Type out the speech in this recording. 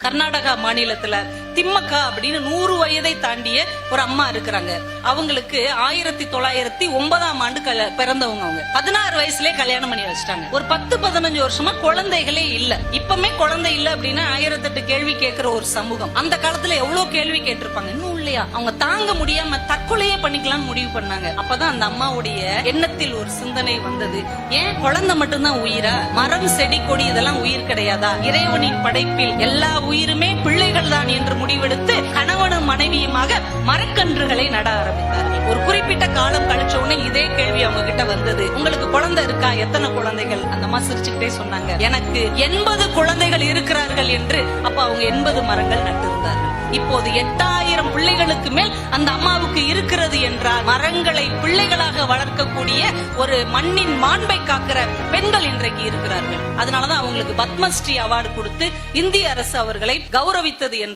கர்நாடகா மாநிலத்துல திம்மக்கா அப்படின்னு நூறு வயதை தாண்டிய ஒரு அம்மா இருக்கிறாங்க. அவங்களுக்கு ஆயிரத்தி தொள்ளாயிரத்தி ஒன்பதாம் ஆண்டு கல- பிறந்தவங்க அவங்க. பதினாறு வயசுலயே கல்யாணம் பண்ணி வச்சுட்டாங்க. ஒரு பத்து பதினஞ்சு வருஷமா குழந்தைகளே இல்ல. இப்பமே குழந்தை இல்ல அப்படின்னா ஆயிரத்தெட்டு கேள்வி கேட்கிற ஒரு சமூகம். அந்த காலத்துல எவ்வளவு கேள்வி கேட்டிருப்பாங்க? இன்னும் இல்லையா? அவங்க தாங்க முடியாம தற்கொலையே பண்ணிக்கலாம்னு முடிவு பண்ணாங்க. அப்பதான் அந்த அம்மாவுடைய எண்ணத்தில் ஒரு சிந்தனை வந்தது. ஏன்? குழந்தை மட்டும்தான் உயிரா? மரம் செடி கொடி இதெல்லாம் உயிர் கிடையாதா? இறைவனின் படைப்பில் எல்லா உயிருமே பிள்ளை தான் என்று முடிவெடுத்து கணவனும் மனைவியுமாக மரக்கன்றுகளை நட ஆரம்பித்தார்கள் ஒரு குறிப்பிட்ட காலம் கழிச்ச உடனே இதே கேள்வி அவங்க கிட்ட வந்தது. உங்களுக்கு குழந்தை இருக்கா? எத்தனை குழந்தைகள்? அந்த அம்மா சிரிச்சுக்கிட்டே சொன்னாங்க. எனக்கு எண்பது குழந்தைகள் இருக்கிறார்கள் என்று அப்ப அவங்க எண்பது மரங்கள் நட்டிருந்தார்கள். இப்போது எட்டாயிரம் பிள்ளைகளுக்கு மேல் அந்த அம்மாவுக்கு இருக்கிறது என்றால் மரங்களை பிள்ளைகளாக வளர்க்கக்கூடிய ஒரு மண்ணின் மாண்பை காக்கிற பெண்கள் இன்றைக்கு இருக்கிறார்கள். அதனாலதான் அவங்களுக்கு பத்மஸ்ரீ அவார்டு கொடுத்து இந்திய அரசு அவர்களை கௌரவித்தது என்று